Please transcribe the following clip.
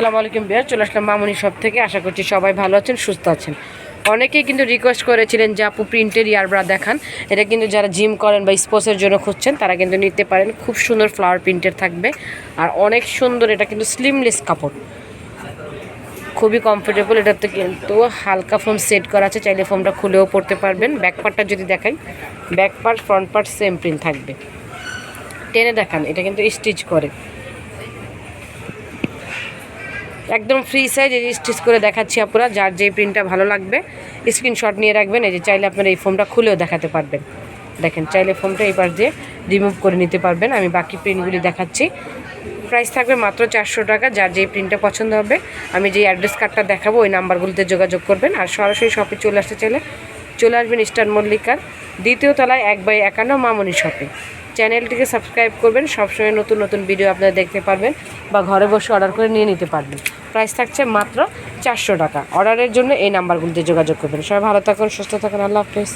আসসালামু আলাইকুম বিয়ার, চলে আসলাম মামুনি সব থেকে। আশা করছি সবাই ভালো আছেন, সুস্থ আছেন। অনেকেই কিন্তু রিকোয়েস্ট করেছিলেন যে আপু প্রিন্টের ইয়ারব্রা দেখান। এটা কিন্তু যারা জিম করেন বা স্পোর্টসের জন্য খুঁজছেন, তারা কিন্তু নিতে পারেন। খুব সুন্দর ফ্লাওয়ার প্রিন্টের থাকবে। আর অনেক সুন্দর এটা কিন্তু স্লিমলেস কাপড়। খুবই কমফোর্টেবল এটাতে কিন্তু হালকা ফোম সেট করা আছে। চাইলে ফোমটা খুলেও পড়তে পারবেন। ব্যাক পার্টটা যদি দেখাই back part front part same print থাকবে। টেনে দেখান, এটা কিন্তু স্টিচ করে। একদম ফ্রি সাইজ এই স্টিচ করে দেখাচ্ছি আপনারা যার যে প্রিন্টটা ভালো লাগবে স্ক্রিনশট নিয়ে রাখবেন, এই যে চাইলে আপনারা এই ফোমটা খুলেও দেখাতে পারবেন। দেখেন, চাইলে ফোমটা এই পাশ দিয়ে রিমুভ করে নিতে পারবেন। আমি বাকি প্রিন্টগুলি দেখাচ্ছি। প্রাইস থাকবে মাত্র চারশো টাকা, যার যেই প্রিন্টটা পছন্দ হবে, আমি যে অ্যাড্রেস কার্ডটা দেখাবো, ওই নাম্বারগুলিতে যোগাযোগ করবেন। আর সরাসরি শপে চলে আসতে চাইলে চলে আসবেন ইস্টার্ন মল্লিকার দ্বিতীয় তলায় এক বাই একান্ন মামনি শপে। চ্যানেলটিকে সাবস্ক্রাইব করবেন, সবসময় নতুন নতুন ভিডিও আপনারা দেখতে পারবেন বা ঘরে বসে অর্ডার করে নিয়ে নিতে পারবেন। প্রাইস থাকছে মাত্র চারশো টাকা। অর্ডারের জন্য এই নাম্বারগুলিতে যোগাযোগ করবেন। সবাই ভালো থাকুন, সুস্থ থাকুন। আল্লাহ হাফেজ।